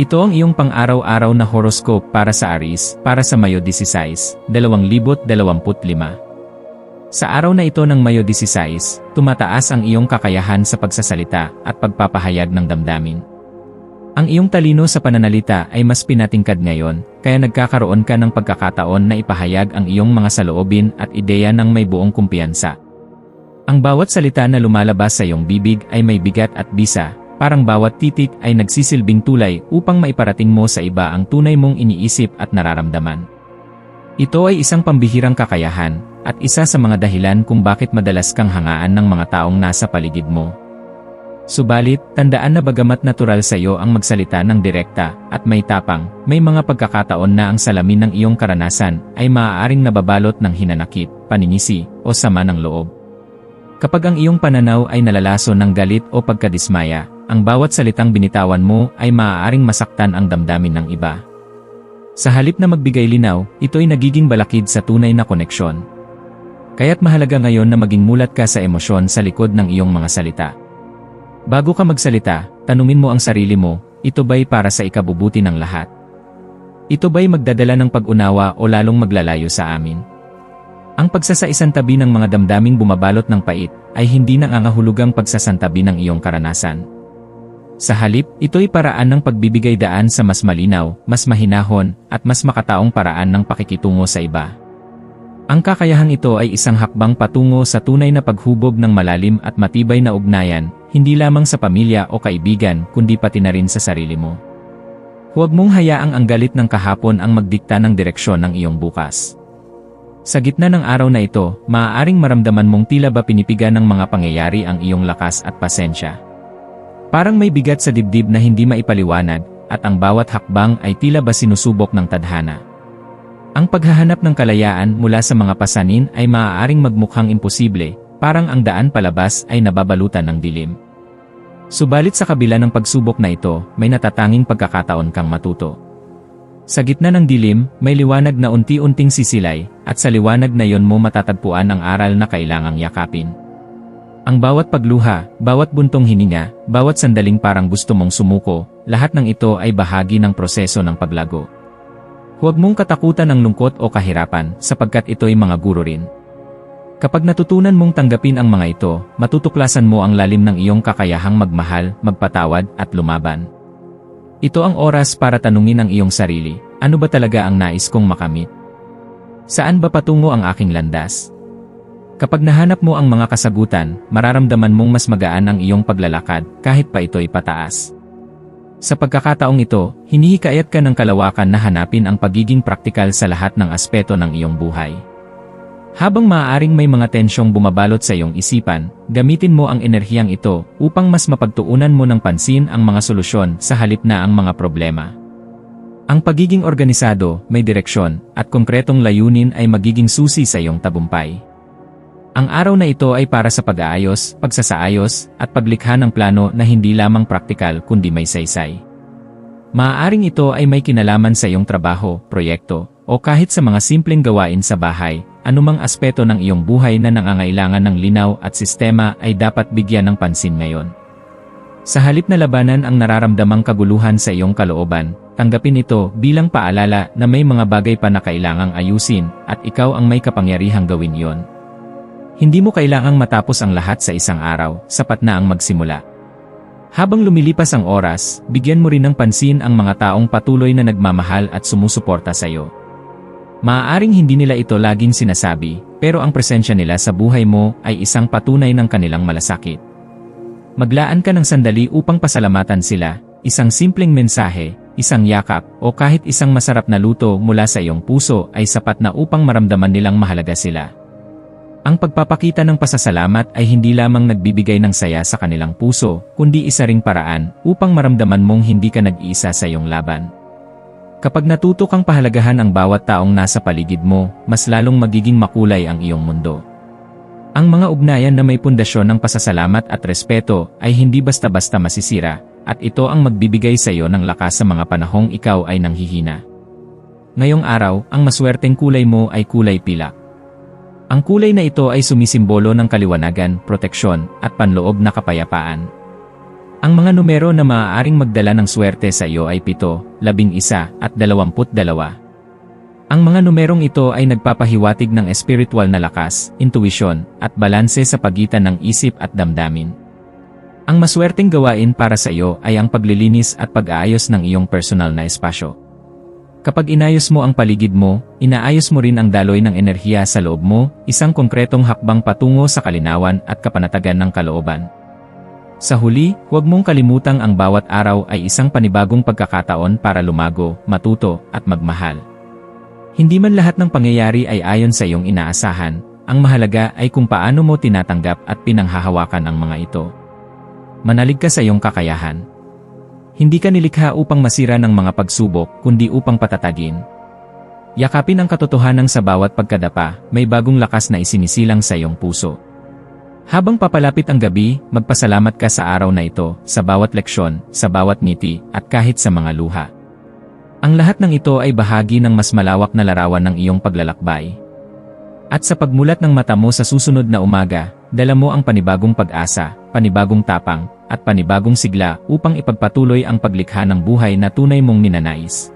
Ito ang iyong pang-araw-araw na horoscope para sa Aris, para sa Mayo 16, 2025. Sa araw na ito ng Mayo 16, tumataas ang iyong kakayahan sa pagsasalita at pagpapahayag ng damdamin. Ang iyong talino sa pananalita ay mas pinatingkad ngayon, kaya nagkakaroon ka ng pagkakataon na ipahayag ang iyong mga saloobin at ideya ng may buong kumpiyansa. Ang bawat salita na lumalabas sa iyong bibig ay may bigat at bisa, parang bawat titik ay nagsisilbing tulay upang maiparating mo sa iba ang tunay mong iniisip at nararamdaman. Ito ay isang pambihirang kakayahan, at isa sa mga dahilan kung bakit madalas kang hangaan ng mga taong nasa paligid mo. Subalit, tandaan na bagamat natural sa iyo ang magsalita ng direkta at may tapang, may mga pagkakataon na ang salamin ng iyong karanasan ay maaaring nababalot ng hinanakit, paninisi, o sama ng loob. Kapag ang iyong pananaw ay nalalaso ng galit o pagkadismaya, ang bawat salitang binitawan mo ay maaaring masaktan ang damdamin ng iba. Sa halip na magbigay linaw, ito'y nagiging balakid sa tunay na koneksyon. Kaya't mahalaga ngayon na maging mulat ka sa emosyon sa likod ng iyong mga salita. Bago ka magsalita, tanungin mo ang sarili mo, ito ba'y para sa ikabubuti ng lahat? Ito ba'y magdadala ng pag-unawa o lalong maglalayo sa amin? Ang pagsasaisan tabi ng mga damdaming bumabalot ng pait ay hindi nangangahulugang pagsasantabi ng iyong karanasan. Sa halip, ito'y paraan ng pagbibigay daan sa mas malinaw, mas mahinahon, at mas makataong paraan ng pakikitungo sa iba. Ang kakayahang ito ay isang hakbang patungo sa tunay na paghubog ng malalim at matibay na ugnayan, hindi lamang sa pamilya o kaibigan kundi pati na rin sa sarili mo. Huwag mong hayaang ang galit ng kahapon ang magdikta ng direksyon ng iyong bukas. Sa gitna ng araw na ito, maaaring maramdaman mong tila ba pinipigan ng mga pangyayari ang iyong lakas at pasensya. Parang may bigat sa dibdib na hindi maipaliwanag, at ang bawat hakbang ay tila ba sinusubok ng tadhana. Ang paghahanap ng kalayaan mula sa mga pasanin ay maaaring magmukhang imposible, parang ang daan palabas ay nababalutan ng dilim. Subalit sa kabila ng pagsubok na ito, may natatanging pagkakataon kang matuto. Sa gitna ng dilim, may liwanag na unti-unting sisilay, at sa liwanag na yon mo matatagpuan ang aral na kailangang yakapin. Ang bawat pagluha, bawat buntong hininga, bawat sandaling parang gusto mong sumuko, lahat ng ito ay bahagi ng proseso ng paglago. Huwag mong katakutan ng lungkot o kahirapan sapagkat ito'y mga guro rin. Kapag natutunan mong tanggapin ang mga ito, matutuklasan mo ang lalim ng iyong kakayahang magmahal, magpatawad, at lumaban. Ito ang oras para tanungin ang iyong sarili, ano ba talaga ang nais kong makamit? Saan ba patungo ang aking landas? Kapag nahanap mo ang mga kasagutan, mararamdaman mong mas magaan ang iyong paglalakad kahit pa ito'y pataas. Sa pagkakataong ito, hinihikayat ka ng kalawakan na hanapin ang pagiging praktikal sa lahat ng aspeto ng iyong buhay. Habang maaaring may mga tensyong bumabalot sa iyong isipan, gamitin mo ang enerhiyang ito upang mas mapagtuunan mo ng pansin ang mga solusyon sa halip na ang mga problema. Ang pagiging organisado, may direksyon, at konkretong layunin ay magiging susi sa iyong tabumpay. Ang araw na ito ay para sa pag-aayos, pagsasaayos, at paglikha ng plano na hindi lamang praktikal kundi may saysay. Maaaring ito ay may kinalaman sa iyong trabaho, proyekto, o kahit sa mga simpleng gawain sa bahay, anumang aspeto ng iyong buhay na nangangailangan ng linaw at sistema ay dapat bigyan ng pansin ngayon. Sa halip na labanan ang nararamdamang kaguluhan sa iyong kalooban, tanggapin ito bilang paalala na may mga bagay pa na kailangang ayusin at ikaw ang may kapangyarihang gawin yon. Hindi mo kailangang matapos ang lahat sa isang araw, sapat na ang magsimula. Habang lumilipas ang oras, bigyan mo rin ng pansin ang mga taong patuloy na nagmamahal at sumusuporta sa iyo. Maaaring hindi nila ito laging sinasabi, pero ang presensya nila sa buhay mo ay isang patunay ng kanilang malasakit. Maglaan ka ng sandali upang pasalamatan sila, isang simpleng mensahe, isang yakap, o kahit isang masarap na luto mula sa iyong puso ay sapat na upang maramdaman nilang mahalaga sila. Ang pagpapakita ng pasasalamat ay hindi lamang nagbibigay ng saya sa kanilang puso, kundi isa ring paraan upang maramdaman mong hindi ka nag-iisa sa iyong laban. Kapag natuto kang pahalagahan ang bawat taong nasa paligid mo, mas lalong magiging makulay ang iyong mundo. Ang mga ugnayan na may pundasyon ng pasasalamat at respeto ay hindi basta-basta masisira, at ito ang magbibigay sa iyo ng lakas sa mga panahong ikaw ay nanghihina. Ngayong araw, ang maswerteng kulay mo ay kulay pilak. Ang kulay na ito ay sumisimbolo ng kaliwanagan, proteksyon, at panloob na kapayapaan. Ang mga numero na maaaring magdala ng swerte sa iyo ay 7, 11, at 22. Ang mga numerong ito ay nagpapahiwatig ng espiritual na lakas, intuisyon, at balanse sa pagitan ng isip at damdamin. Ang maswerteng gawain para sa iyo ay ang paglilinis at pag-aayos ng iyong personal na espasyo. Kapag inayos mo ang paligid mo, inaayos mo rin ang daloy ng enerhiya sa loob mo, isang konkretong hakbang patungo sa kalinawan at kapanatagan ng kalooban. Sa huli, huwag mong kalimutang ang bawat araw ay isang panibagong pagkakataon para lumago, matuto, at magmahal. Hindi man lahat ng pangyayari ay ayon sa iyong inaasahan, ang mahalaga ay kung paano mo tinatanggap at pinanghahawakan ang mga ito. Manalig ka sa iyong kakayahan. Hindi ka nilikha upang masira ng mga pagsubok, kundi upang patatagin. Yakapin ang katotohanan sa bawat pagkadapa, may bagong lakas na isinisilang sa iyong puso. Habang papalapit ang gabi, magpasalamat ka sa araw na ito, sa bawat leksyon, sa bawat ngiti, at kahit sa mga luha. Ang lahat ng ito ay bahagi ng mas malawak na larawan ng iyong paglalakbay. At sa pagmulat ng mata mo sa susunod na umaga, dala mo ang panibagong pag-asa, panibagong tapang, at panibagong sigla upang ipagpatuloy ang paglikha ng buhay na tunay mong ninanais.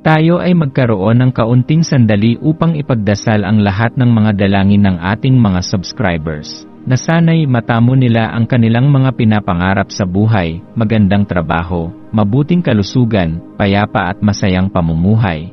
Tayo ay magkaroon ng kaunting sandali upang ipagdasal ang lahat ng mga dalangin ng ating mga subscribers na sana'y matamo nila ang kanilang mga pinapangarap sa buhay, magandang trabaho, mabuting kalusugan, payapa at masayang pamumuhay,